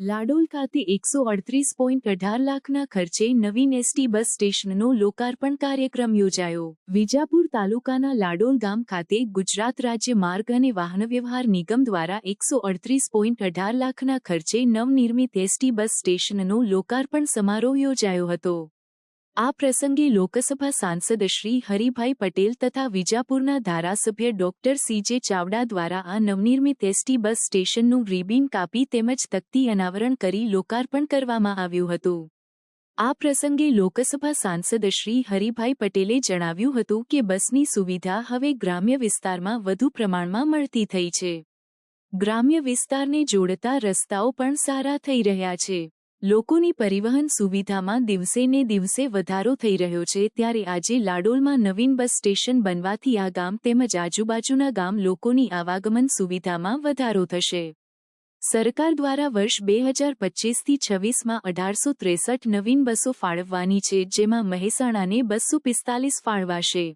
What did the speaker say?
લાડોલ ખાતે એકસો અડત્રીસ પોઈન્ટ અઢાર લાખના ખર્ચે નવીન એસટી બસ સ્ટેશનનો લોકાર્પણ કાર્યક્રમ યોજાયો. વિજાપુર તાલુકાના લાડોલ ગામ ખાતે ગુજરાત રાજ્ય માર્ગ અને વાહન વ્યવહાર નિગમ દ્વારા એકસો અડત્રીસ પોઈન્ટ અઢાર લાખના ખર્ચે નવનિર્મિત એસટી બસ સ્ટેશનનો લોકાર્પણ સમારોહ યોજાયો હતો. આ પ્રસંગે લોકસભા સાંસદ શ્રી હરિભાઈ પટેલ તથા વિજાપુરના ધારાસભ્ય ડોક્ટર સીજે ચાવડા દ્વારા આ નવનિર્મિત એસટી બસ સ્ટેશનનું રિબીન કાપી તેમજ તકતી અનાવરણ કરી લોકાર્પણ કરવામાં આવ્યું હતું. આ પ્રસંગે લોકસભા સાંસદ શ્રી હરિભાઈ પટેલે જણાવ્યું હતું કે બસની સુવિધા હવે ગ્રામ્ય વિસ્તારમાં વધુ પ્રમાણમાં મળતી થઈ છે. ગ્રામ્ય વિસ્તારને જોડતા રસ્તાઓ પણ સારા થઈ રહ્યા છે. લોકોની પરિવહન સુવિધામાં દિવસે ને દિવસે વધારો થઈ રહ્યો છે ત્યારે આજે લાડોલમાં નવીન બસ સ્ટેશન બનવાથી આ ગામ તેમજ આજુબાજુના ગામ લોકોની આવાગમન સુવિધામાં વધારો થશે. સરકાર દ્વારા વર્ષ બે હજાર પચીસથી છવ્વીસમાં અઢારસો ત્રેસઠ નવીન બસો ફાળવવાની છે, જેમાં મહેસાણાને બસો પિસ્તાલીસ ફાળવાશે.